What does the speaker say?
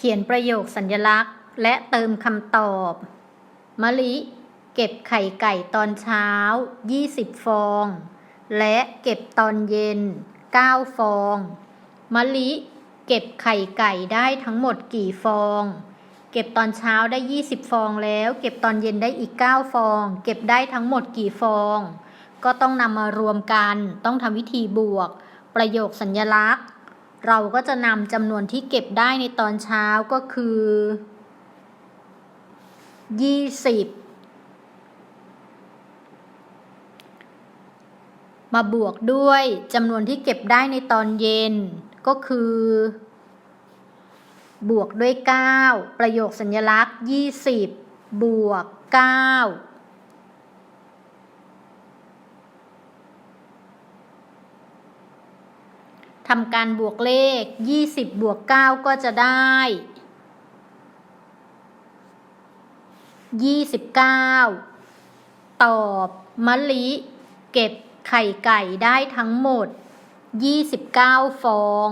ขียนประโยคสัญญลักษณ์ และเติมคำตอบ มะลิ เก็บไข่ไก่ตอนเช้า 20 ฟอง และเก็บตอนเย็น 9 ฟอง มะลิ เก็บไข่ไก่ได้ทั้งหมดกี่ฟอง เก็บตอนเช้าได้ 20 ฟองแล้ว เก็บตอนเย็นได้อีก 9 ฟอง เก็บได้ทั้งหมดกี่ฟอง ก็ต้องนำมารวมกัน ต้องทำวิธีบวก ประโยคสัญญลักษณ์ เราก็จะนำจำนวนที่เก็บได้ในตอนเช้าก็คือ 20 มาบวกด้วยจำนวนที่เก็บได้ในตอนเย็น ก็คือ บวกด้วย 9 ประโยคสัญลักษณ์ 20 บวก 9 ทำการบวกเลข 20 บวก 9 ก็จะได้ 29 ตอบมะลิ เก็บไข่ไก่ได้ทั้งหมด 29 ฟอง